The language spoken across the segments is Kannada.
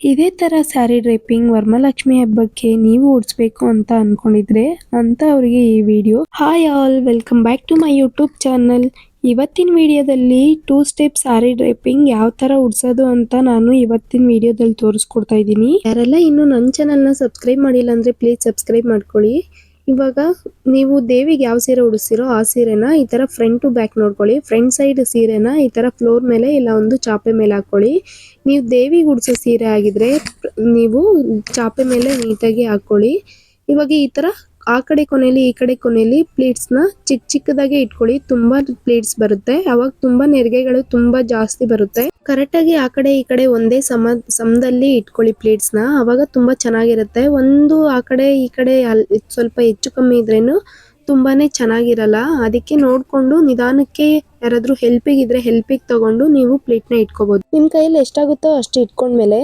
ಇದೇ ತರ ಸ್ಯಾರಿ ಡ್ರೈಪಿಂಗ್ ವರಮಹಾಲಕ್ಷ್ಮಿ ಹಬ್ಬಕ್ಕೆ ನೀವು ಉಡ್ಸ್ಬೇಕು ಅಂತ ಅನ್ಕೊಂಡಿದ್ರೆ ಅಂತ ಅವರಿಗೆ ಈ video. Hi all welcome back to my YouTube channel ಇವತ್ತಿನ ವಿಡಿಯೋದಲ್ಲಿ ಟೂ ಸ್ಟೆಪ್ ಸ್ಯಾರಿ ಡ್ರೈಪಿಂಗ್ ಯಾವ ತರ ಉಡ್ಸೋದು ಅಂತ ನಾನು ಇವತ್ತಿನ ವಿಡಿಯೋದಲ್ಲಿ ತೋರಿಸ್ಕೊಡ್ತಾ ಇದ್ದೀನಿ. ಯಾರೆಲ್ಲ ಇನ್ನು ನನ್ನ ಚಾನಲ್ನ ಸಬ್ಸ್ಕ್ರೈಬ್ ಮಾಡಿಲ್ಲ ಅಂದರೆ ಪ್ಲೀಸ್ ಸಬ್ಸ್ಕ್ರೈಬ್ ಮಾಡ್ಕೊಳ್ಳಿ. ಇವಾಗ ನೀವು ದೇವಿಗೆ ಯಾವ ಸೀರೆ ಉಡಿಸ್ತೀರೋ ಆ ಸೀರೆನ ಈ ತರ ಫ್ರಂಟ್ ಟು ಬ್ಯಾಕ್ ನೋಡ್ಕೊಳ್ಳಿ. ಫ್ರಂಟ್ ಸೈಡ್ ಸೀರೆನ ಈ ತರ ಫ್ಲೋರ್ ಮೇಲೆ ಇಲ್ಲ ಒಂದು ಚಾಪೆ ಮೇಲೆ ಹಾಕ್ಕೊಳ್ಳಿ ನೀವು ದೇವಿಗೆ ಉಡಿಸೋ ಸೀರೆ ಆಗಿದ್ರೆ ನೀವು ಚಾಪೆ ಮೇಲೆ ನೀಟಾಗಿ ಹಾಕೊಳ್ಳಿ. ಇವಾಗ ಈ ತರ ಆ ಕಡೆ ಕೊನೆಯಲ್ಲಿ ಈ ಕಡೆ ಕೊನೆಯಲ್ಲಿ ಪ್ಲೇಟ್ಸ್ನ ಚಿಕ್ಕ ಚಿಕ್ಕದಾಗೆ ಇಟ್ಕೊಳ್ಳಿ. ತುಂಬಾ ಪ್ಲೇಟ್ಸ್ ಬರುತ್ತೆ. ಅವಾಗ ತುಂಬಾ ನೆರಿಗೆಗಳು ತುಂಬಾ ಜಾಸ್ತಿ ಬರುತ್ತೆ. ಕರೆಕ್ಟ್ ಆಗಿ ಆ ಕಡೆ, ಈ ಕಡೆ ಒಂದೇ ಸಮ, ಸಮದಲ್ಲಿ ಇಟ್ಕೊಳ್ಳಿ ಪ್ಲೇಟ್ಸ್ನ. ಅವಾಗ ತುಂಬಾ ಚೆನ್ನಾಗಿರುತ್ತೆ. ಒಂದು ಆ ಕಡೆ, ಈ ಕಡೆ ಸ್ವಲ್ಪ ಹೆಚ್ಚು ಕಮ್ಮಿ ಇದ್ರೇನು ತುಂಬಾನೇ ಚೆನ್ನಾಗಿರಲ್ಲ. ಅದಕ್ಕೆ ನೋಡ್ಕೊಂಡು ನಿಧಾನಕ್ಕೆ ಯಾರಾದ್ರೂ ಹೆಲ್ಪಿಗೆ ಇದ್ರೆ ಹೆಲ್ಪಿಗೆ ತಗೊಂಡು ನೀವು ಪ್ಲೇಟ್ನ ಇಟ್ಕೋಬಹುದು ನಿಮ್ ಕೈಯಲ್ಲಿ ಎಷ್ಟಾಗುತ್ತೋ ಅಷ್ಟು ಇಟ್ಕೊಂಡ್ಮೇಲೆ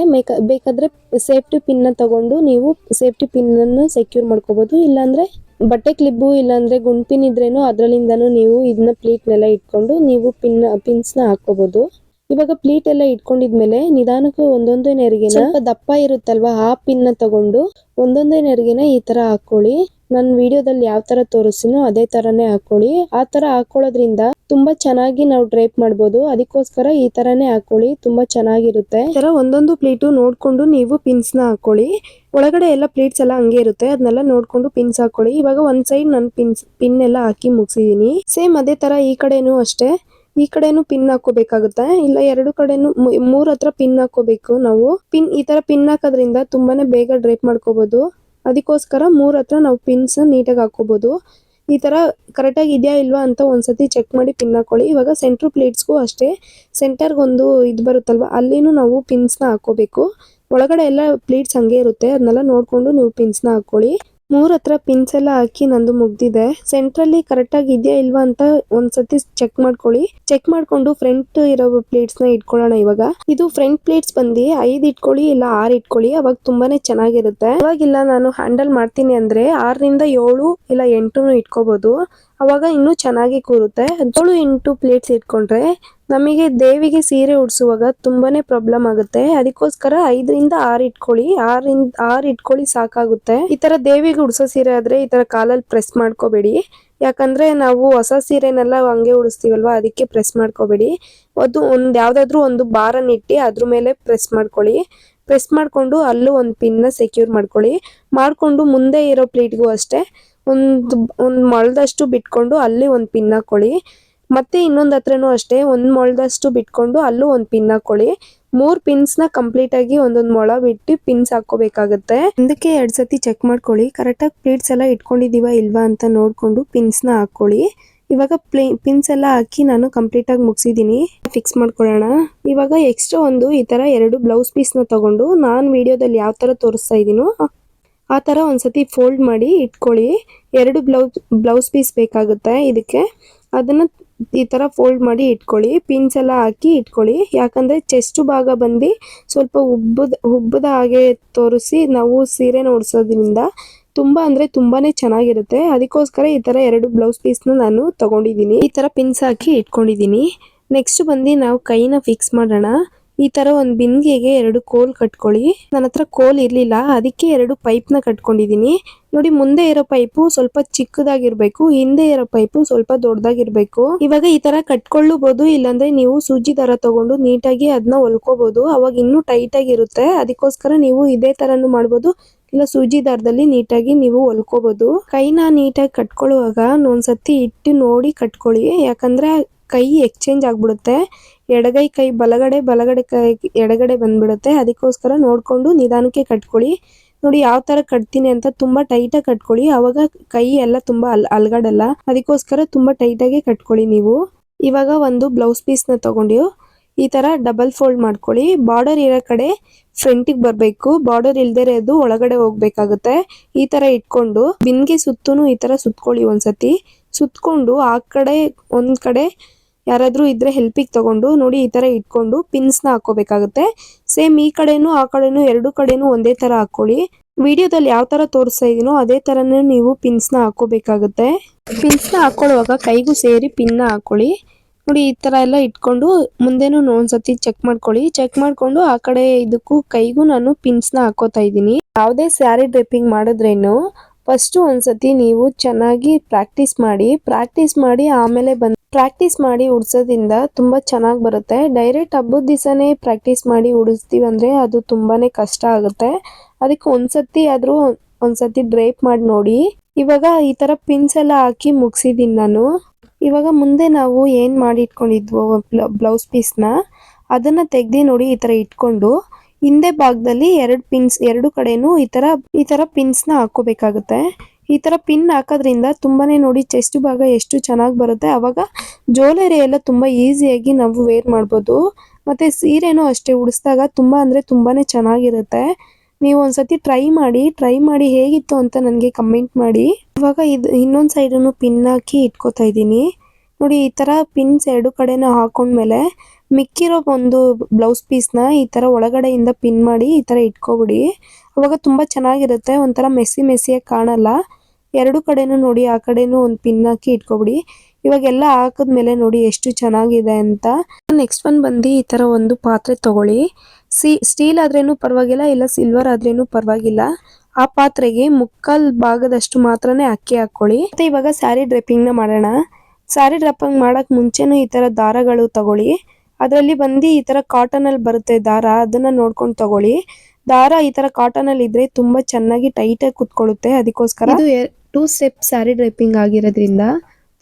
ಬೇಕಾದ್ರೆ ಸೇಫ್ಟಿ ಪಿನ್ನ ತಗೊಂಡು ನೀವು ಸೇಫ್ಟಿ ಪಿನ್ ಅನ್ನು ಸೆಕ್ಯೂರ್ ಮಾಡ್ಕೋಬಹುದು ಇಲ್ಲಾಂದ್ರೆ ಬಟ್ಟೆ ಕ್ಲಿಬ್ಬು ಇಲ್ಲಾಂದ್ರೆ ಗುಂಡ್ ಪಿನ್ ಇದ್ರೇನು ಅದ್ರಲ್ಲಿಂದಾನು ನೀವು ಇದನ್ನ ಪ್ಲೇಟ್ ನೆಲ್ಲ ಇಟ್ಕೊಂಡು ನೀವು ಪಿನ್ ಪಿನ್ಸ್ನ ಹಾಕೋಬಹುದು ಇವಾಗ ಪ್ಲೀಟ್ ಎಲ್ಲ ಇಟ್ಕೊಂಡಿದ್ಮೇಲೆ ನಿಧಾನಕ್ಕೆ ಒಂದೊಂದೇ ನೆರಿಗೆನ ದಪ್ಪ ಇರುತ್ತಲ್ವಾ ಆ ಪಿನ್ನ ತಗೊಂಡು ಒಂದೊಂದೇ ನೆರಿಗೆನ ಈ ತರ ಹಾಕೊಳ್ಳಿ ನನ್ನ ವಿಡಿಯೋದಲ್ಲಿ ಯಾವ ತರ ತೋರಿಸ್ತೀನೋ ಅದೇ ತರನೇ ಹಾಕೊಳ್ಳಿ. ಆ ತರ ಹಾಕೊಳ್ಳೋದ್ರಿಂದ ತುಂಬಾ ಚೆನ್ನಾಗಿ ನಾವು ಡ್ರೈಪ್ ಮಾಡಬಹುದು ಅದಕ್ಕೋಸ್ಕರ ಈ ತರನೇ ಹಾಕೊಳ್ಳಿ. ತುಂಬಾ ಚೆನ್ನಾಗಿರುತ್ತೆ. ತರ ಒಂದೊಂದು ಪ್ಲೇಟು ನೋಡ್ಕೊಂಡು ನೀವು ಪಿನ್ಸ್ನ ಹಾಕೊಳ್ಳಿ. ಒಳಗಡೆ ಎಲ್ಲ ಪ್ಲೇಟ್ಸ್ ಎಲ್ಲ ಹಂಗೆ ಇರುತ್ತೆ. ಅದನ್ನೆಲ್ಲ ನೋಡ್ಕೊಂಡು ಪಿನ್ಸ್ ಹಾಕೊಳ್ಳಿ. ಇವಾಗ ಒಂದ್ ಸೈಡ್ ನಾನು ಪಿನ್ಸ್ ಪಿನ್ ಎಲ್ಲ ಹಾಕಿ ಮುಗಿಸಿದೀನಿ. ಸೇಮ್ ಅದೇ ತರ ಈ ಕಡೆನೂ ಅಷ್ಟೇ. ಈ ಕಡೆನು ಪಿನ್ ಹಾಕೋಬೇಕಾಗುತ್ತೆ ಇಲ್ಲ ಎರಡು ಕಡೆನು ಮೂರ್ ಹತ್ರ ಪಿನ್ ಹಾಕೋಬೇಕು ನಾವು. ಪಿನ್ ಈ ತರ ಪಿನ್ ಹಾಕೋದ್ರಿಂದ ತುಂಬಾನೇ ಬೇಗ ಡ್ರೈಪ್ ಮಾಡ್ಕೋಬಹುದು ಅದಕ್ಕೋಸ್ಕರ ಮೂರು ಹತ್ರ ನಾವು ಪಿನ್ಸ್ ನೀಟಾಗಿ ಹಾಕೋಬಹುದು ಈ ತರ ಕರೆಕ್ಟಾಗಿ ಇದೆಯಾ ಇಲ್ವಾ ಅಂತ ಒಂದ್ಸತಿ ಚೆಕ್ ಮಾಡಿ ಪಿನ್ ಹಾಕೊಳ್ಳಿ. ಇವಾಗ ಸೆಂಟ್ರ್ ಪ್ಲೇಟ್ಸ್ಗೂ ಅಷ್ಟೇ. ಸೆಂಟರ್ಗೆ ಒಂದು ಇದು ಬರುತ್ತಲ್ವ, ಅಲ್ಲಿನೂ ನಾವು ಪಿನ್ಸ್ನ ಹಾಕೋಬೇಕು ಒಳಗಡೆ ಎಲ್ಲ ಪ್ಲೇಟ್ಸ್ ಹಂಗೆ ಇರುತ್ತೆ. ಅದನ್ನೆಲ್ಲ ನೋಡ್ಕೊಂಡು ನೀವು ಪಿನ್ಸ್ನ ಹಾಕೊಳ್ಳಿ ಮೂರ್ ಹತ್ರ ಪಿನ್ಸ್ ಎಲ್ಲ ಹಾಕಿ ನಂದು ಮುಗ್ದಿದೆ. ಸೆಂಟ್ರಲ್ಲಿ ಕರೆಕ್ಟಾಗಿ ಇದೆಯಾ ಇಲ್ವಾ ಅಂತ ಒಂದ್ಸತಿ ಚೆಕ್ ಮಾಡ್ಕೊಳ್ಳಿ. ಚೆಕ್ ಮಾಡ್ಕೊಂಡು ಫ್ರಂಟ್ ಇರೋ ಪ್ಲೇಟ್ಸ್ನ ಇಟ್ಕೊಳ್ಳೋಣ ಇವಾಗ. ಇದು ಫ್ರಂಟ್ ಪ್ಲೇಟ್ಸ್ ಬಂದು ಐದ್ ಇಟ್ಕೊಳ್ಳಿ, ಇಲ್ಲ ಆರ್ ಇಟ್ಕೊಳ್ಳಿ. ಅವಾಗ ತುಂಬಾನೇ ಚೆನ್ನಾಗಿರುತ್ತೆ. ಇವಾಗಿಲ್ಲ ನಾನು ಹ್ಯಾಂಡಲ್ ಮಾಡ್ತೀನಿ ಅಂದ್ರೆ ಆರರಿಂದ ಏಳು, ಇಲ್ಲ ಎಂಟು ಇಟ್ಕೋಬಹುದು ಅವಾಗ ಇನ್ನೂ ಚೆನ್ನಾಗಿ ಕೂರುತ್ತೆ. ಏಳು ಎಂಟು ಪ್ಲೇಟ್ಸ್ ಇಟ್ಕೊಂಡ್ರೆ ನಮಗೆ ದೇವಿಗೆ ಸೀರೆ ಉಡಿಸುವಾಗ ತುಂಬಾನೇ ಪ್ರಾಬ್ಲಮ್ ಆಗುತ್ತೆ. ಅದಕ್ಕೋಸ್ಕರ ಐದರಿಂದ ಆರು ಇಟ್ಕೊಳ್ಳಿ. ಆರಿಂದ ಆರು ಇಟ್ಕೊಳ್ಳಿ ಸಾಕಾಗುತ್ತೆ. ಈ ತರ ದೇವಿಗೆ ಉಡಿಸೋ ಸೀರೆ ಆದ್ರೆ ಈ ತರ ಕಾಲಲ್ಲಿ ಪ್ರೆಸ್ ಮಾಡ್ಕೋಬೇಡಿ. ಯಾಕಂದ್ರೆ ನಾವು ಹೊಸ ಸೀರೆನೆಲ್ಲ ಹಂಗೆ ಉಡಿಸ್ತೀವಲ್ವ, ಅದಕ್ಕೆ ಪ್ರೆಸ್ ಮಾಡ್ಕೋಬೇಡಿ. ಅದು ಒಂದು ಯಾವ್ದಾದ್ರು ಒಂದು ಬಾರನ್ನು ಇಟ್ಟು ಅದ್ರ ಮೇಲೆ ಪ್ರೆಸ್ ಮಾಡ್ಕೊಳ್ಳಿ. ಪ್ರೆಸ್ ಮಾಡ್ಕೊಂಡು ಅಲ್ಲೂ ಒಂದು ಪಿನ್ನ ಸೆಕ್ಯೂರ್ ಮಾಡ್ಕೊಳ್ಳಿ. ಮಾಡ್ಕೊಂಡು ಮುಂದೆ ಇರೋ ಪ್ಲೇಟ್ಗೂ ಅಷ್ಟೇ. ಒಂದು, ಒಂದ್ ಮೊಳದಷ್ಟು ಬಿಟ್ಕೊಂಡು ಅಲ್ಲಿ ಒಂದು ಪಿನ್ ಹಾಕೊಳ್ಳಿ ಮತ್ತೆ ಇನ್ನೊಂದ್ ಹತ್ರನು ಅಷ್ಟೇ ಒಂದ್ ಮೊಳದಷ್ಟು ಬಿಟ್ಕೊಂಡು ಅಲ್ಲೂ ಒಂದ್ ಪಿನ್ ಹಾಕೊಳ್ಳಿ ಮೂರ್ ಪಿನ್ಸ್ನ ಕಂಪ್ಲೀಟ್ ಆಗಿ ಒಂದೊಂದ್ ಮೊಳ ಬಿಟ್ಟು ಪಿನ್ಸ್ ಹಾಕೋಬೇಕಾಗತ್ತೆ ಅದಕ್ಕೆ ಎರಡ್ ಸತಿ ಚೆಕ್ ಮಾಡ್ಕೊಳ್ಳಿ. ಕರೆಕ್ಟ್ ಆಗಿ ಪ್ಲೇಟ್ಸ್ ಎಲ್ಲ ಇಟ್ಕೊಂಡಿದೀವ ಇಲ್ವಾ ಅಂತ ನೋಡ್ಕೊಂಡು ಪಿನ್ಸ್ನ ಹಾಕೊಳ್ಳಿ ಇವಾಗ ಪ್ಲೇ ಪಿನ್ಸ್ ಎಲ್ಲ ಹಾಕಿ ನಾನು ಕಂಪ್ಲೀಟ್ ಆಗಿ ಮುಗಿಸಿದೀನಿ ಫಿಕ್ಸ್ ಮಾಡ್ಕೊಳ್ಳೋಣ. ಇವಾಗ ಎಕ್ಸ್ಟ್ರಾ ಒಂದು ಈ ತರ ಎರಡು ಬ್ಲೌಸ್ ಪೀಸ್ನ ತಗೊಂಡು ನಾನ್ ವಿಡಿಯೋದಲ್ಲಿ ಯಾವ ತರ ತೋರಿಸ್ತಾ ಇದೀನೋ ಆ ಥರ ಒಂದ್ಸತಿ ಫೋಲ್ಡ್ ಮಾಡಿ ಇಟ್ಕೊಳ್ಳಿ. ಎರಡು ಬ್ಲೌಸ್ ಬ್ಲೌಸ್ ಪೀಸ್ ಬೇಕಾಗುತ್ತೆ ಇದಕ್ಕೆ. ಅದನ್ನು ಈ ಥರ ಫೋಲ್ಡ್ ಮಾಡಿ ಇಟ್ಕೊಳ್ಳಿ. ಪಿನ್ಸ್ ಎಲ್ಲ ಹಾಕಿ ಇಟ್ಕೊಳ್ಳಿ. ಯಾಕಂದರೆ ಚೆಸ್ಟು ಭಾಗ ಬಂದು ಸ್ವಲ್ಪ ಉಬ್ಬದ ಉಬ್ಬದ ಹಾಗೆ ತೋರಿಸಿ ನಾವು ಸೀರೆ ನೋಡಿಸೋದ್ರಿಂದ ತುಂಬ ಅಂದರೆ ತುಂಬಾ ಚೆನ್ನಾಗಿರುತ್ತೆ. ಅದಕ್ಕೋಸ್ಕರ ಈ ಥರ ಎರಡು ಬ್ಲೌಸ್ ಪೀಸ್ನ ನಾನು ತಗೊಂಡಿದ್ದೀನಿ. ಈ ಥರ ಪಿನ್ಸ್ ಹಾಕಿ ಇಟ್ಕೊಂಡಿದ್ದೀನಿ. ನೆಕ್ಸ್ಟ್ ಬಂದು ನಾವು ಕೈನ ಫಿಕ್ಸ್ ಮಾಡೋಣ. ಈ ತರ ಒಂದ್ ಬಿಂದಿಗೆಗೆ ಎರಡು ಕೋಲ್ ಕಟ್ಕೊಳ್ಳಿ. ನನ್ನ ಹತ್ರ ಕೋಲ್ ಇರ್ಲಿಲ್ಲ, ಅದಕ್ಕೆ ಎರಡು ಪೈಪ್ನ ಕಟ್ಕೊಂಡಿದೀನಿ. ನೋಡಿ, ಮುಂದೆ ಇರೋ ಪೈಪು ಸ್ವಲ್ಪ ಚಿಕ್ಕದಾಗಿರ್ಬೇಕು, ಹಿಂದೆ ಇರೋ ಪೈಪು ಸ್ವಲ್ಪ ದೊಡ್ಡದಾಗಿರ್ಬೇಕು. ಇವಾಗ ಈ ತರ ಕಟ್ಕೊಳ್ಳಬಹುದು ಇಲ್ಲಾಂದ್ರೆ ನೀವು ಸೂಜಿ ದಾರ ತಗೊಂಡು ನೀಟಾಗಿ ಅದನ್ನ ಹೊಲ್ಕೋಬಹುದು ಅವಾಗ ಇನ್ನೂ ಟೈಟ್ ಆಗಿರುತ್ತೆ ಅದಕ್ಕೋಸ್ಕರ ನೀವು ಇದೇ ತರನು ಮಾಡ್ಬೋದು. ಇಲ್ಲ, ಸೂಜಿ ದಾರದಲ್ಲಿ ನೀಟಾಗಿ ನೀವು ಹೊಲ್ಕೋಬಹುದು ಕೈನ ನೀಟಾಗಿ ಕಟ್ಕೊಳ್ಳುವಾಗ ಒಂದ್ಸತಿ ಇಟ್ಟು ನೋಡಿ ಕಟ್ಕೊಳ್ಳಿ. ಯಾಕಂದ್ರೆ ಕೈ ಎಕ್ಸ್ಚೇಂಜ್ ಆಗ್ಬಿಡುತ್ತೆ. ಎಡಗೈ ಕೈ, ಬಲಗಡೆ ಬಲಗಡೆ ಕೈ, ಎಡಗಡೆ ಬಂದ್ಬಿಡುತ್ತೆ. ಅದಕ್ಕೋಸ್ಕರ ನೋಡ್ಕೊಂಡು ನಿಧಾನಕ್ಕೆ ಕಟ್ಕೊಳ್ಳಿ. ನೋಡಿ ಯಾವ ತರ ಕಟ್ತೀನಿ ಅಂತ ತುಂಬಾ ಟೈಟ್ ಆಗಿ ಕಟ್ಕೊಳ್ಳಿ. ಅವಾಗ ಕೈ ಎಲ್ಲ ತುಂಬಾ ಅಲ್, ಅಲ್ಗಡಲ್ಲ. ಅದಕ್ಕೋಸ್ಕರ ತುಂಬಾ ಟೈಟ್ ಆಗಿ ಕಟ್ಕೊಳ್ಳಿ ನೀವು. ಇವಾಗ ಒಂದು ಬ್ಲೌಸ್ ಪೀಸ್ನ ತಗೊಂಡು ಈ ತರ ಡಬಲ್ ಫೋಲ್ಡ್ ಮಾಡ್ಕೊಳ್ಳಿ. ಬಾರ್ಡರ್ ಇರೋ ಕಡೆ ಫ್ರಂಟಿಗೆ ಬರಬೇಕು. ಬಾರ್ಡರ್ ಇಲ್ದೇ ಅದು ಒಳಗಡೆ ಹೋಗ್ಬೇಕಾಗುತ್ತೆ. ಈ ತರ ಇಟ್ಕೊಂಡು ಬಿನ್ಗೆ ಸುತ್ತೂ ಈ ತರ ಸುತ್ಕೊಳ್ಳಿ ಒಂದ್ಸತಿ. ಸುತ್ಕೊಂಡು ಆ ಕಡೆ, ಒಂದ್ ಕಡೆ ಯಾರಾದ್ರೂ ಇದ್ರೆ ಹೆಲ್ಪಿಗೆ ತಗೊಂಡು ನೋಡಿ ಈ ತರ ಇಟ್ಕೊಂಡು ಪಿನ್ಸ್ನ ಹಾಕೋಬೇಕಾಗುತ್ತೆ. ಸೇಮ್ ಈ ಕಡೆನೂ, ಆ ಕಡೆನೂ, ಎರಡು ಕಡೆನೂ ಒಂದೇ ತರ ಹಾಕ್ಕೊಳ್ಳಿ ವಿಡಿಯೋದಲ್ಲಿ ಯಾವ ತರ ತೋರಿಸ್ತಾ ಇದೀನೋ ಅದೇ ತರನೇ ನೀವು ಪಿನ್ಸ್ನ ಹಾಕೋಬೇಕಾಗುತ್ತೆ. ಪಿನ್ಸ್ನ ಹಾಕೊಳ್ಳುವಾಗ ಕೈಗೂ ಸೇರಿ ಪಿನ್ನ ಹಾಕೊಳ್ಳಿ. ನೋಡಿ ಈ ತರ ಎಲ್ಲ ಇಟ್ಕೊಂಡು ಮುಂದೆನೂ ಒಂದ್ಸತಿ ಚೆಕ್ ಮಾಡ್ಕೊಳ್ಳಿ. ಚೆಕ್ ಮಾಡ್ಕೊಂಡು ಆ ಕಡೆ ಇದಕ್ಕೂ ಕೈಗೂ ನಾನು ಪಿನ್ಸ್ನ ಹಾಕೋತಾ ಇದ್ದೀನಿ. ಯಾವುದೇ ಸ್ಯಾರಿ ಡ್ರೆಪ್ಪಿಂಗ್ ಮಾಡಿದ್ರೇನು ಫಸ್ಟ್ ಒಂದ್ಸತಿ ನೀವು ಚೆನ್ನಾಗಿ ಪ್ರಾಕ್ಟೀಸ್ ಮಾಡಿ ಪ್ರಾಕ್ಟೀಸ್ ಮಾಡಿ ಆಮೇಲೆ ಬಂದ್ ಪ್ರಾಕ್ಟೀಸ್ ಮಾಡಿ ಉಡ್ಸೋದ್ರಿಂದ ತುಂಬಾ ಚೆನ್ನಾಗಿ ಬರುತ್ತೆ. ಡೈರೆಕ್ಟ್ ಹಬ್ಬದ ದಿವಸನೇ ಪ್ರಾಕ್ಟೀಸ್ ಮಾಡಿ ಉಡಿಸ್ತೀವಿ ಅಂದರೆ ಅದು ತುಂಬಾನೇ ಕಷ್ಟ ಆಗುತ್ತೆ. ಅದಕ್ಕೆ ಒಂದ್ಸತಿ ಆದ್ರೂ ಒಂದ್ಸತಿ ಡ್ರೈಪ್ ಮಾಡಿ ನೋಡಿ. ಇವಾಗ ಈ ತರ ಪಿನ್ಸ್ ಎಲ್ಲ ಹಾಕಿ ಮುಗಿಸಿದ್ದೀನಿ ನಾನು. ಇವಾಗ ಮುಂದೆ ನಾವು ಏನು ಮಾಡಿ ಇಟ್ಕೊಂಡಿದ್ವು ಬ್ಲೌಸ್ ಪೀಸ್ನ ಅದನ್ನ ತೆಗ್ದು ನೋಡಿ ಈ ತರ ಇಟ್ಕೊಂಡು, ಹಿಂದೆ ಭಾಗದಲ್ಲಿ ಎರಡು ಪಿನ್ಸ್ ಎರಡು ಕಡೆನೂ ಈ ತರ ಈ ತರ ಪಿನ್ಸ್ನ ಹಾಕೋಬೇಕಾಗುತ್ತೆ ಈ ತರ ಪಿನ್ ಹಾಕೋದ್ರಿಂದ ತುಂಬಾನೇ ನೋಡಿ ಚೆಸ್ಟ್ ಭಾಗ ಎಷ್ಟು ಚೆನ್ನಾಗಿ ಬರುತ್ತೆ. ಅವಾಗ ಜೋಲೆರಿ ಎಲ್ಲ ತುಂಬಾ ಈಸಿಯಾಗಿ ನಾವು ವೇರ್ ಮಾಡ್ಬೋದು. ಮತ್ತೆ ಸೀರೆನೂ ಅಷ್ಟೇ, ಉಡಿಸಿದಾಗ ತುಂಬಾ ಅಂದ್ರೆ ತುಂಬಾನೇ ಚೆನ್ನಾಗಿರುತ್ತೆ. ನೀವು ಒಂದ್ಸತಿ ಟ್ರೈ ಮಾಡಿ ಟ್ರೈ ಮಾಡಿ ಹೇಗಿತ್ತು ಅಂತ ನನಗೆ ಕಮೆಂಟ್ ಮಾಡಿ. ಇವಾಗ ಇದು, ಇನ್ನೊಂದು ಸೈಡನ್ನು ಪಿನ್ ಹಾಕಿ ಇಟ್ಕೋತಾ ಇದ್ದೀನಿ. ನೋಡಿ ಈ ತರ ಪಿನ್ಸ್ ಎರಡು ಕಡೆನೂ ಹಾಕೊಂಡ್ಮೇಲೆ ಮಿಕ್ಕಿರೋ ಒಂದು ಬ್ಲೌಸ್ ಪೀಸ್ನ ಈ ತರ ಒಳಗಡೆಯಿಂದ ಪಿನ್ ಮಾಡಿ ಈ ತರ ಇಟ್ಕೊಬಿಡಿ. ಅವಾಗ ತುಂಬಾ ಚೆನ್ನಾಗಿರುತ್ತೆ, ಒಂಥರ ಮೆಸ್ಸಿ ಮೆಸ್ಸಿಯಾಗಿ ಕಾಣಲ್ಲ. ಎರಡು ಕಡೆನೂ ನೋಡಿ, ಆ ಕಡೆನೂ ಒಂದು ಪಿನ್ ಹಾಕಿ ಇಟ್ಕೊಬಿಡಿ. ಇವಾಗೆಲ್ಲ ಹಾಕಿದ್ಮೇಲೆ ನೋಡಿ ಎಷ್ಟು ಚೆನ್ನಾಗಿದೆ ಅಂತ. ನೆಕ್ಸ್ಟ್ ಒನ್ ಬಂದು ಈ ತರ ಒಂದು ಪಾತ್ರೆ ತಗೊಳ್ಳಿ. ಸಿ, ಸ್ಟೀಲ್ ಆದ್ರೇನು ಪರವಾಗಿಲ್ಲ, ಇಲ್ಲ ಸಿಲ್ವರ್ ಆದ್ರೇನು ಪರವಾಗಿಲ್ಲ. ಆ ಪಾತ್ರೆಗೆ ಮುಕ್ಕಾಲ್ ಭಾಗದಷ್ಟು ಮಾತ್ರನೇ ಅಕ್ಕಿ ಹಾಕೊಳ್ಳಿ ಮತ್ತೆ ಇವಾಗ ಸ್ಯಾರಿ ನ ಮಾಡೋಣ. ಸ್ಯಾರಿ ಡ್ರೆಪ್ಪಿಂಗ್ ಮಾಡೋಕ್ಕೆ ಮುಂಚೆನೂ ಈ ತರ ದಾರಗಳು ತಗೊಳ್ಳಿ. ಅದರಲ್ಲಿ ಬಂದು ಈ ತರ ಕಾಟನ್ ಅಲ್ಲಿ ಬರುತ್ತೆ ದಾರ, ಅದನ್ನ ನೋಡ್ಕೊಂಡು ತಗೊಳ್ಳಿ. ದಾರ ಈ ತರ ಕಾಟನ್ ಅಲ್ಲಿ ಇದ್ರೆ ತುಂಬಾ ಚೆನ್ನಾಗಿ ಟೈಟ್ ಆಗಿ ಕುತ್ಕೊಳ್ಳುತ್ತೆ, ಅದಕ್ಕೋಸ್ಕರ ಇದು ಟೂ ಸ್ಟೆಪ್ ಸ್ಯಾರಿ ಡ್ರೈಪಿಂಗ್ ಆಗಿರೋದ್ರಿಂದ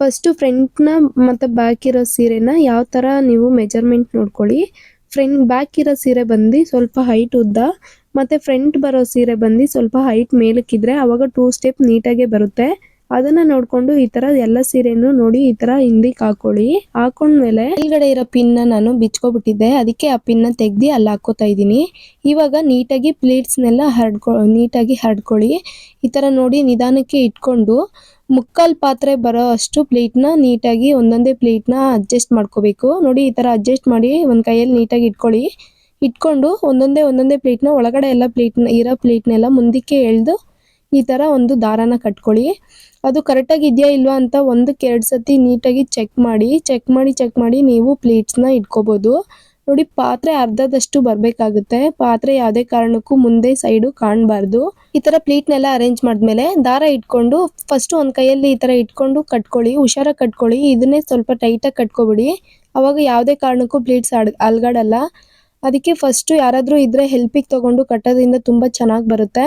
ಫಸ್ಟ್ ಫ್ರಂಟ್ನ ಮತ್ತೆ ಬ್ಯಾಕ್ ಇರೋ ಸೀರೆನ ಯಾವ ತರ ನೀವು ಮೆಜರ್ಮೆಂಟ್ ನೋಡ್ಕೊಳ್ಳಿ. ಫ್ರಂಟ್ ಬ್ಯಾಕ್ ಇರೋ ಸೀರೆ ಬಂದು ಸ್ವಲ್ಪ ಹೈಟ್ ಉದ್ದ, ಮತ್ತೆ ಫ್ರಂಟ್ ಬರೋ ಸೀರೆ ಬಂದು ಸ್ವಲ್ಪ ಹೈಟ್ ಮೇಲಕ್ಕಿದ್ರೆ ಅವಾಗ ಟೂ ಸ್ಟೆಪ್ ನೀಟಾಗೆ ಬರುತ್ತೆ. ಅದನ್ನ ನೋಡ್ಕೊಂಡು ಈ ತರ ಎಲ್ಲ ಸೀರೆನು ನೋಡಿ ಈ ತರ ಹಿಂದಿಕ್ ಹಾಕೊಳ್ಳಿ. ಹಾಕೊಂಡ್ಮೇಲೆ ಮೇಲ್ಗಡೆ ಇರೋ ಪಿನ್ ನಾನು ಬಿಚ್ಕೊಬಿಟ್ಟಿದ್ದೆ. ಅದಕ್ಕೆ ಆ ಪಿನ್ ತೆಗ್ದಿ ಅಲ್ಲಿ ಹಾಕೋತಾ ಇದ್ದೀನಿ. ಇವಾಗ ನೀಟಾಗಿ ಪ್ಲೇಟ್ಸ್ ನೆಲ್ಲ ಹರಡ್ಕೊ, ನೀಟಾಗಿ ಹರಡ್ಕೊಳ್ಳಿ. ಈ ತರ ನೋಡಿ ನಿಧಾನಕ್ಕೆ ಇಟ್ಕೊಂಡು ಮುಕ್ಕಾಲ್ ಪಾತ್ರೆ ಬರೋ ಅಷ್ಟು ಪ್ಲೇಟ್ನ ನೀಟಾಗಿ ಒಂದೊಂದೇ ಪ್ಲೇಟ್ನ ಅಡ್ಜಸ್ಟ್ ಮಾಡ್ಕೋಬೇಕು. ನೋಡಿ ಈ ತರ ಅಡ್ಜಸ್ಟ್ ಮಾಡಿ ಒಂದ್ ಕೈಯಲ್ಲಿ ನೀಟಾಗಿ ಇಟ್ಕೊಳ್ಳಿ. ಇಟ್ಕೊಂಡು ಒಂದೊಂದೇ ಒಂದೊಂದೇ ಪ್ಲೇಟ್ನ ಒಳಗಡೆ ಎಲ್ಲ ಪ್ಲೇಟ್ನ, ಇರೋ ಪ್ಲೇಟ್ನೆಲ್ಲ ಮುಂದಕ್ಕೆ ಎಳ್ದು ಈ ತರ ಒಂದು ದಾರಾನ ಕಟ್ಕೊಳ್ಳಿ. ಅದು ಕರೆಕ್ಟಾಗಿ ಇದೆಯಾ ಇಲ್ವಾ ಅಂತ ಒಂದಕ್ಕೆ ಎರಡು ಸತಿ ನೀಟಾಗಿ ಚೆಕ್ ಮಾಡಿ ಚೆಕ್ ಮಾಡಿ ಚೆಕ್ ಮಾಡಿ ನೀವು ಪ್ಲೇಟ್ಸ್ನ ಇಟ್ಕೋಬೋದು. ನೋಡಿ, ಪಾತ್ರೆ ಅರ್ಧದಷ್ಟು ಬರಬೇಕಾಗುತ್ತೆ. ಪಾತ್ರೆ ಯಾವುದೇ ಕಾರಣಕ್ಕೂ ಮುಂದೆ ಸೈಡು ಕಾಣಬಾರ್ದು. ಈ ಥರ ಪ್ಲೇಟ್ನೆಲ್ಲ ಅರೇಂಜ್ ಮಾಡಿದ್ಮೇಲೆ ದಾರ ಇಟ್ಕೊಂಡು ಫಸ್ಟ್ ಒಂದು ಕೈಯಲ್ಲಿ ಈ ಥರ ಇಟ್ಕೊಂಡು ಕಟ್ಕೊಳ್ಳಿ. ಹುಷಾರಾಗಿ ಕಟ್ಕೊಳ್ಳಿ. ಇದನ್ನೇ ಸ್ವಲ್ಪ ಟೈಟಾಗಿ ಕಟ್ಕೊಬಿಡಿ. ಅವಾಗ ಯಾವುದೇ ಕಾರಣಕ್ಕೂ ಪ್ಲೇಟ್ಸ್ ಅಲ್ಗಾಡಲ್ಲ. ಅದಕ್ಕೆ ಫಸ್ಟು ಯಾರಾದರೂ ಇದ್ರೆ ಹೆಲ್ಪಿಗೆ ತಗೊಂಡು ಕಟ್ಟೋದ್ರಿಂದ ತುಂಬ ಚೆನ್ನಾಗಿ ಬರುತ್ತೆ.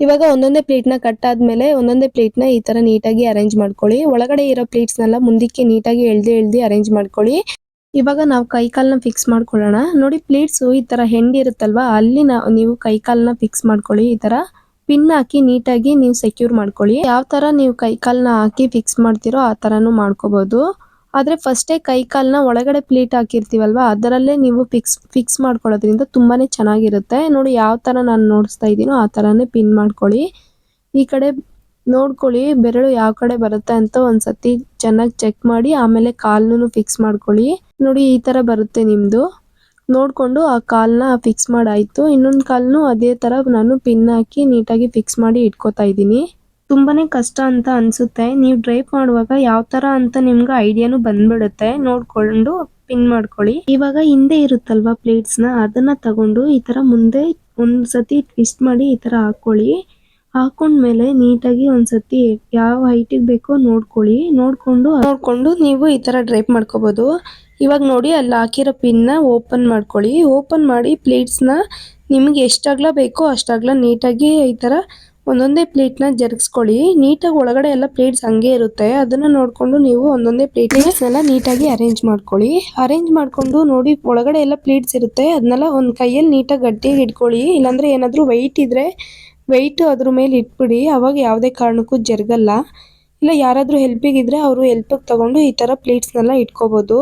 ಇವಾಗ ಒಂದೊಂದೇ ಪ್ಲೇಟ್ನ ಕಟ್ ಆದ್ಮೇಲೆ ಒಂದೊಂದೇ ಪ್ಲೇಟ್ನ ಈ ತರ ನೀಟಾಗಿ ಅರೇಂಜ್ ಮಾಡ್ಕೊಳ್ಳಿ. ಒಳಗಡೆ ಇರೋ ಪ್ಲೇಟ್ಸ್ನೆಲ್ಲ ಮುಂದಕ್ಕೆ ನೀಟಾಗಿ ಎಳ್ದಿ ಎಳ್ದಿ ಅರೇಂಜ್ ಮಾಡ್ಕೊಳ್ಳಿ. ಇವಾಗ ನಾವು ಕೈಕಾಲ್ನ ಫಿಕ್ಸ್ ಮಾಡ್ಕೊಳ್ಳೋಣ. ನೋಡಿ ಪ್ಲೇಟ್ಸು ಈ ತರ ಹೆಂಡಿ ಇರುತ್ತಲ್ವಾ ಅಲ್ಲಿ ನಾವು ನೀವು ಕೈಕಾಲ್ನ ಫಿಕ್ಸ್ ಮಾಡ್ಕೊಳ್ಳಿ. ಈ ತರ ಪಿನ್ ಹಾಕಿ ನೀಟಾಗಿ ನೀವು ಸೆಕ್ಯೂರ್ ಮಾಡ್ಕೊಳ್ಳಿ. ಯಾವ ತರ ನೀವು ಕೈಕಾಲ್ನ ಹಾಕಿ ಫಿಕ್ಸ್ ಮಾಡ್ತೀರೋ ಆ ತರನು ಮಾಡ್ಕೋಬಹುದು ಆದ್ರೆ ಫಸ್ಟೇ ಕೈ ಕಾಲನ್ನ ಒಳಗಡೆ ಪ್ಲೇಟ್ ಹಾಕಿರ್ತೀವಲ್ವ, ಅದರಲ್ಲೇ ನೀವು ಫಿಕ್ಸ್ ಫಿಕ್ಸ್ ಮಾಡ್ಕೊಳ್ಳೋದ್ರಿಂದ ತುಂಬಾನೇ ಚೆನ್ನಾಗಿರುತ್ತೆ. ನೋಡಿ ಯಾವ ತರ ನಾನು ನೋಡಿಸ್ತಾ ಇದ್ದೀನೋ ಆ ಥರನೇ ಪಿನ್ ಮಾಡ್ಕೊಳ್ಳಿ. ಈ ಕಡೆ ನೋಡ್ಕೊಳ್ಳಿ, ಬೆರಳು ಯಾವ ಕಡೆ ಬರುತ್ತೆ ಅಂತ ಒಂದ್ಸತಿ ಚೆನ್ನಾಗಿ ಚೆಕ್ ಮಾಡಿ, ಆಮೇಲೆ ಕಾಲ್ನೂ ಫಿಕ್ಸ್ ಮಾಡ್ಕೊಳ್ಳಿ. ನೋಡಿ ಈ ಥರ ಬರುತ್ತೆ ನಿಮ್ಮದು ನೋಡ್ಕೊಂಡು ಆ ಕಾಲ್ನ ಫಿಕ್ಸ್ ಮಾಡಾಯಿತು. ಇನ್ನೊಂದು ಕಾಲ್ನೂ ಅದೇ ಥರ ನಾನು ಪಿನ್ ಹಾಕಿ ನೀಟಾಗಿ ಫಿಕ್ಸ್ ಮಾಡಿ ಇಟ್ಕೋತಾ ಇದ್ದೀನಿ. ತುಂಬಾನೇ ಕಷ್ಟ ಅಂತ ಅನ್ಸುತ್ತೆ. ನೀವು ಡ್ರೈಪ್ ಮಾಡುವಾಗ ಯಾವ ತರ ಅಂತ ನಿಮ್ಗೆ ಐಡಿಯಾನು ಬಂದ್ಬಿಡುತ್ತೆ. ನೋಡ್ಕೊಂಡು ಪಿನ್ ಮಾಡ್ಕೊಳ್ಳಿ. ಇವಾಗ ಹಿಂದೆ ಇರುತ್ತಲ್ವಾ ಪ್ಲೇಟ್ಸ್ನ? ಅದನ್ನ ತಗೊಂಡು ಈ ತರ ಮುಂದೆ ಒಂದ್ ಸತಿ ಟ್ವಿಸ್ಟ್ ಮಾಡಿ ಈ ತರ ಹಾಕೊಳ್ಳಿ. ಹಾಕೊಂಡ್ಮೇಲೆ ನೀಟಾಗಿ ಒಂದ್ಸತಿ ಯಾವ ಹೈಟಿಗೆ ಬೇಕೋ ನೋಡ್ಕೊಳ್ಳಿ. ನೋಡ್ಕೊಂಡು ನೋಡ್ಕೊಂಡು ನೀವು ಈ ತರ ಡ್ರೈಪ್ ಮಾಡ್ಕೋಬೋದು. ಇವಾಗ ನೋಡಿ ಅಲ್ಲಿ ಹಾಕಿರೋ ಪಿನ್ನ ಓಪನ್ ಮಾಡ್ಕೊಳ್ಳಿ. ಓಪನ್ ಮಾಡಿ ಪ್ಲೇಟ್ಸ್ನ ನಿಮಗೆ ಎಷ್ಟಾಗ್ಲ ಬೇಕೋ ಅಷ್ಟಾಗ್ಲ ನೀಟಾಗಿ ಈ ತರ ಒಂದೊಂದೇ ಪ್ಲೇಟ್ನ ಜರುಗಿಸ್ಕೊಳ್ಳಿ. ನೀಟಾಗಿ ಒಳಗಡೆ ಎಲ್ಲ ಪ್ಲೇಟ್ಸ್ ಹಂಗೆ ಇರುತ್ತೆ. ಅದನ್ನ ನೋಡ್ಕೊಂಡು ನೀವು ಒಂದೊಂದೇ ಪ್ಲೇಟ್ಸ್ನೆಲ್ಲ ನೀಟಾಗಿ ಅರೇಂಜ್ ಮಾಡ್ಕೊಳ್ಳಿ. ಅರೇಂಜ್ ಮಾಡ್ಕೊಂಡು ನೋಡಿ ಒಳಗಡೆ ಎಲ್ಲ ಪ್ಲೇಟ್ಸ್ ಇರುತ್ತೆ. ಅದನ್ನೆಲ್ಲ ಒಂದು ಕೈಯಲ್ಲಿ ನೀಟಾಗಿ ಗಟ್ಟಿಯಾಗಿ ಇಟ್ಕೊಳ್ಳಿ. ಇಲ್ಲಾಂದ್ರೆ ಏನಾದರೂ ವೈಟ್ ಇದ್ರೆ ವೆಯ್ಟ್ ಅದ್ರ ಮೇಲೆ ಇಟ್ಬಿಡಿ. ಅವಾಗ ಯಾವುದೇ ಕಾರಣಕ್ಕೂ ಜರುಗಲ್ಲ. ಇಲ್ಲ ಯಾರಾದರೂ ಹೆಲ್ಪಿಗಿದ್ರೆ ಅವರು ಹೆಲ್ಪಿಗೆ ತಗೊಂಡು ಈ ಥರ ಪ್ಲೇಟ್ಸ್ನೆಲ್ಲ ಇಟ್ಕೋಬೋದು.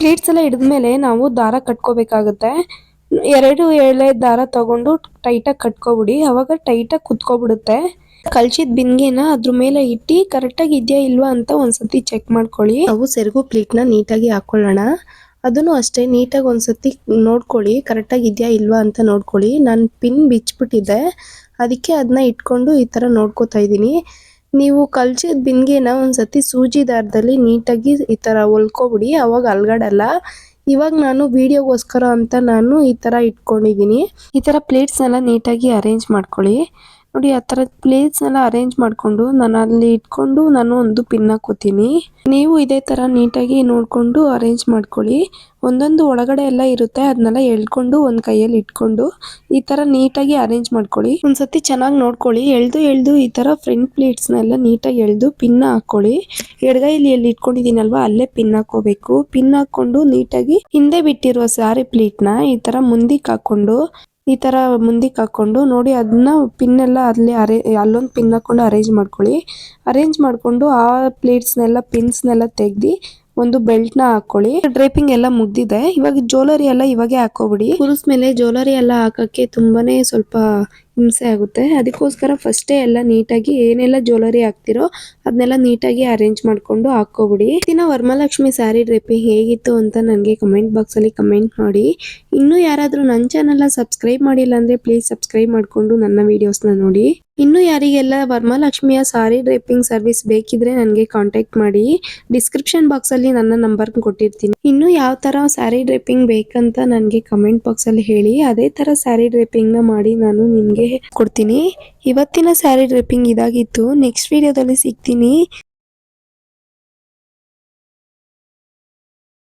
ಪ್ಲೇಟ್ಸ್ ಎಲ್ಲ ಹಿಡಿದ್ಮೇಲೆ ನಾವು ದಾರ ಕಟ್ಕೋಬೇಕಾಗುತ್ತೆ. ಎರಡು ಎಳೆ ದಾರ ತಗೊಂಡು ಟೈಟಾಗಿ ಕಟ್ಕೊಬಿಡಿ. ಅವಾಗ ಟೈಟಾಗಿ ಕುತ್ಕೊಬಿಡುತ್ತೆ. ಕಳ್ಸಿದ ಬಿಂದಿಗೆನ ಅದ್ರ ಮೇಲೆ ಇಟ್ಟು ಕರೆಕ್ಟಾಗಿ ಇದೆಯಾ ಇಲ್ವಾ ಅಂತ ಒಂದ್ಸತಿ ಚೆಕ್ ಮಾಡ್ಕೊಳ್ಳಿ. ನಾವು ಸೆರಗು ನ ನೀಟಾಗಿ ಹಾಕೊಳ್ಳೋಣ. ಅದನ್ನು ಅಷ್ಟೇ ನೀಟಾಗಿ ಒಂದ್ಸತಿ ನೋಡ್ಕೊಳ್ಳಿ. ಕರೆಕ್ಟಾಗಿ ಇದೆಯಾ ಇಲ್ವಾ ಅಂತ ನೋಡ್ಕೊಳ್ಳಿ. ನಾನು ಪಿನ್ ಬಿಚ್ಚಿಬಿಟ್ಟಿದ್ದೆ. ಅದಕ್ಕೆ ಅದನ್ನ ಇಟ್ಕೊಂಡು ಈ ಥರ ನೋಡ್ಕೋತಾ ಇದ್ದೀನಿ. ನೀವು ಕಲ್ಚಿದ ಬಿಂದಿಗೆನ ಒಂದ್ಸತಿ ಸೂಜಿ ದಾರದಲ್ಲಿ ನೀಟಾಗಿ ಈ ತರ ಹೊಲ್ಕೊಬಿಡಿ. ಅವಾಗ ಅಲ್ಗಡಲ್ಲ. ಇವಾಗ ನಾನು ವಿಡಿಯೋಗೋಸ್ಕರ ಅಂತ ನಾನು ಈ ತರ ಇಟ್ಕೊಂಡಿದ್ದೀನಿ. ಈ ತರ ಪ್ಲೇಟ್ಸ್ನೆಲ್ಲ ನೀಟಾಗಿ ಅರೇಂಜ್ ಮಾಡ್ಕೊಳ್ಳಿ. ನೋಡಿ, ಆ ಥರದ ಪ್ಲೇಟ್ಸ್ ಎಲ್ಲ ಅರೇಂಜ್ ಮಾಡ್ಕೊಂಡು ನಾನು ಅಲ್ಲಿ ಇಟ್ಕೊಂಡು ನಾನು ಒಂದು ಪಿನ್ ಹಾಕೋತೀನಿ ನೀವು ಇದೇ ತರ ನೀಟಾಗಿ ನೋಡ್ಕೊಂಡು ಅರೇಂಜ್ ಮಾಡ್ಕೊಳ್ಳಿ. ಒಂದೊಂದು ಒಳಗಡೆ ಎಲ್ಲ ಇರುತ್ತೆ, ಅದನ್ನೆಲ್ಲ ಎಳ್ಕೊಂಡು ಒಂದ್ ಕೈಯಲ್ಲಿ ಇಟ್ಕೊಂಡು ಈ ತರ ನೀಟಾಗಿ ಅರೇಂಜ್ ಮಾಡ್ಕೊಳ್ಳಿ. ಒಂದ್ಸತಿ ಚೆನ್ನಾಗಿ ನೋಡ್ಕೊಳ್ಳಿ. ಎಳ್ದು ಎಳ್ದು ಈ ತರ ಫ್ರಂಟ್ ಪ್ಲೇಟ್ಸ್ನೆಲ್ಲ ನೀಟಾಗಿ ಎಳ್ದು ಪಿನ್ ಹಾಕೊಳ್ಳಿ ಎಡಗೈಲಿ ಎಲ್ಲಿ ಇಟ್ಕೊಂಡಿದ್ದೀನಲ್ವಾ, ಅಲ್ಲೇ ಪಿನ್ ಹಾಕೋಬೇಕು ಪಿನ್ ಹಾಕೊಂಡು ನೀಟಾಗಿ ಹಿಂದೆ ಬಿಟ್ಟಿರುವ ಸಾರಿ ಪ್ಲೇಟ್ನ ಈ ತರ ಮುಂದಕ್ಕೆ ಹಾಕೊಂಡು ಈ ತರ ಮುಂದಕ್ಕೆ ಹಾಕೊಂಡು ನೋಡಿ ಅದನ್ನ ಪಿನ್ ಎಲ್ಲ ಅಲ್ಲಿ ಅರೇ ಅಲ್ಲೊಂದು ಪಿನ್ ಹಾಕೊಂಡು ಅರೇಂಜ್ ಮಾಡ್ಕೊಳ್ಳಿ. ಅರೇಂಜ್ ಮಾಡ್ಕೊಂಡು ಆ ಪ್ಲೇಟ್ಸ್ನೆಲ್ಲ ಪಿನ್ಸ್ನೆಲ್ಲ ತೆಗ್ದು ಒಂದು ಬೆಲ್ಟ್ನ ಹಾಕೊಳ್ಳಿ. ಡ್ರೈಪಿಂಗ್ ಎಲ್ಲ ಮುಗ್ದಿದೆ. ಇವಾಗ ಜೋಲರಿ ಎಲ್ಲ ಇವಾಗೆ ಹಾಕೋಬಿಡಿ. ಕುಲ್ಸ್ ಮೇಲೆ ಜೋಲರಿ ಎಲ್ಲ ಹಾಕಕ್ಕೆ ತುಂಬಾನೇ ಸ್ವಲ್ಪ ಹಿಂಸೆ ಆಗುತ್ತೆ. ಅದಕ್ಕೋಸ್ಕರ ಫಸ್ಟೇ ಎಲ್ಲ ನೀಟಾಗಿ ಏನೆಲ್ಲ ಜ್ಯುವೆಲರಿ ಹಾಕ್ತಿರೋ ಅದನ್ನೆಲ್ಲ ನೀಟಾಗಿ ಅರೇಂಜ್ ಮಾಡ್ಕೊಂಡು ಹಾಕೋಬಿಡಿ ದಿನ ವರಮಹಾಲಕ್ಷ್ಮಿ ಸ್ಯಾರಿ ಡ್ರೆಪಿ ಹೇಗಿತ್ತು ಅಂತ ನನಗೆ ಕಮೆಂಟ್ ಬಾಕ್ಸ್ ಅಲ್ಲಿ ಕಮೆಂಟ್ ಮಾಡಿ. ಇನ್ನೂ ಯಾರಾದರೂ ನನ್ನ ಚಾನಲ್ನ ಸಬ್ಸ್ಕ್ರೈಬ್ ಮಾಡಿಲ್ಲ ಅಂದ್ರೆ ಪ್ಲೀಸ್ ಸಬ್ಸ್ಕ್ರೈಬ್ ಮಾಡಿಕೊಂಡು ನನ್ನ ವೀಡಿಯೋಸ್ನ ನೋಡಿ. ಇನ್ನು ಯಾರಿಗೆಲ್ಲ ವರಮಹಾಲಕ್ಷ್ಮಿಯ ಸಾರಿ ಡ್ರೆಪಿಂಗ್ ಸರ್ವಿಸ್ ಬೇಕಿದ್ರೆ ನನಗೆ ಕಾಂಟ್ಯಾಕ್ಟ್ ಮಾಡಿ. ಡಿಸ್ಕ್ರಿಪ್ಷನ್ ಬಾಕ್ಸ್ ಅಲ್ಲಿ ನನ್ನ ನಂಬರ್ ಕೊಟ್ಟಿರ್ತೀನಿ. ಇನ್ನು ಯಾವ ತರ ಸ್ಯಾರಿ ಡ್ರೈಪಿಂಗ್ ಬೇಕಂತ ನನಗೆ ಕಮೆಂಟ್ ಬಾಕ್ಸ್ ಅಲ್ಲಿ ಹೇಳಿ. ಅದೇ ತರ ಸ್ಯಾರಿ ನ ಮಾಡಿ ನಾನು ನಿಮ್ಗೆ ಕೊಡ್ತೀನಿ. ಇವತ್ತಿನ ಸ್ಯಾರಿ ಡ್ರಿಪ್ಪಿಂಗ್ ಇದಾಗಿತ್ತು. ನೆಕ್ಸ್ಟ್ ವಿಡಿಯೋದಲ್ಲಿ ಸಿಗ್ತೀನಿ.